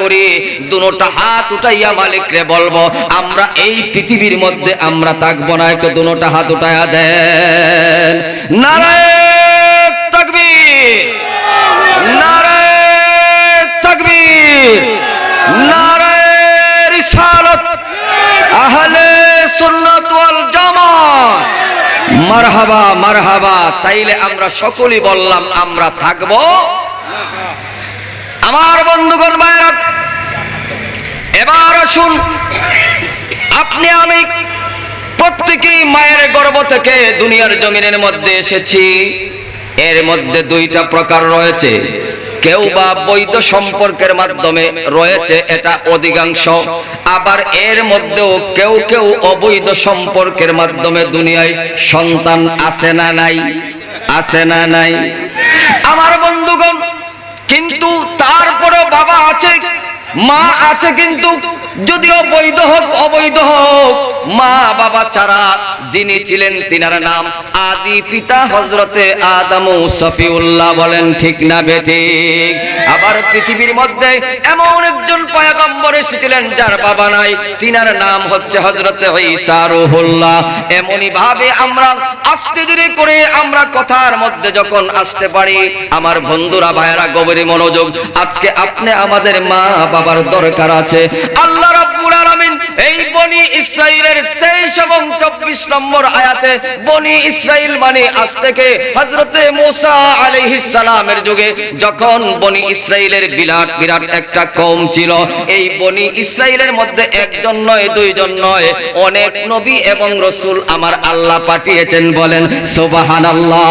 করি দুটা হাত উঠাইয়া মালিকরে বলব, আমরা এই পৃথিবীর মধ্যে আমরা থাকব না, একটু দুটা হাত উঠাইয়া দেন। নারায়ণ তাকবীর! নারায়ণ তাকবীর! নারায়ণ রিসালাত আহলে সুন্নাত ওয়াল মারহাবা মারহাবা, তাইলে আমরা সকলেই বললাম, আমরা থাকব আমার বন্ধুগণ ভাইরা এবার আসুন। আপনি, আমি প্রত্যেকেই মায়ের গর্ভ থেকে দুনিয়ার জমিনের মধ্যে এসেছি। এর মধ্যে দুইটা প্রকার রয়েছে। কেউ বা বৈধ সম্পর্কের মাধ্যমে রয়েছে, এটা অধিকাংশ। আবার এর মধ্যেও কেউ কেউ অবৈধ সম্পর্কের মাধ্যমে দুনিয়ায় সন্তান আছে না নাই? আছে না নাই? আমার বন্ধুগণ কিন্তু তারপরেও বাবা আছে মা আছে কিন্তু যদিও বৈধ হোক অবৈধ হোক মা বাবা ছাড়া যিনি ছিলেন তিনার নাম আদি পিতা হজরতে আদমু সফিউল্লাহ বলেন, ঠিক না বেঠিক আবার পৃথিবীর মধ্যে এমন একজন পয়গম্বর এসেছিলেন যার বাবা নাই, তিনার নাম হচ্ছে হজরতে ঈসা রুহুল্লাহ। এমনই ভাবে আমরা আস্তে ধীরে করে আমরা কথার মধ্যে যখন আসতে পারি, আমার বন্ধুরা, ভাইয়েরা, গভীর মনোযোগ, আজকে আপনি আমাদের মা বাবার দরকার আছে। আল্লাহ আলামিন এই বনি ইসরাইলের 23 এবং 24 নম্বর আয়াতে, বনি ইসরাইল মানে আজ থেকে হযরতে মুসা সালামের যুগে, যখন বনি ইসরাইলের বিরাট বিরাট একটা কওম ছিল। এই বনি ইসরাইলের মধ্যে একজন নয়, দুইজন নয়। অনেক নবী এবং রসুল আমার আল্লাহ পাঠিয়েছেন বলেন, সুবহানাল্লাহ।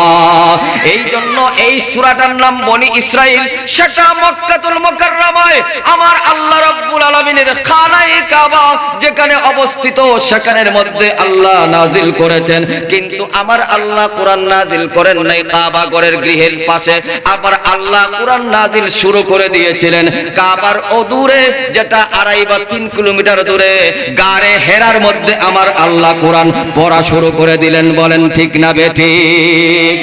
এই জন্য এই সুরাটার নাম বনি ইসরাইল, সেটা মক্কাতুল মুকাররমায়। আমার আল্লাহ রাব্বুল আলামিনের খানায়ে কাবা যেখানে অবস্থিত, সেখানের মধ্যে আল্লাহ নাজিল করেছেন। কিন্তু আমার আল্লাহ কোরআন নাজিল করেন নাই, কাবা ঘরের গৃহের পাশে। আবার আল্লাহ কোরআন নাজিল শুরু করে দিয়েছিলেন। কাবার অদূরে, যেটা আড়াই বা তিন কিলোমিটার দূরে, গাড়ে হেরার মধ্যে আমার আল্লাহ কোরআন পড়া শুরু করে দিলেন। বলেন, ঠিক না বেঠিক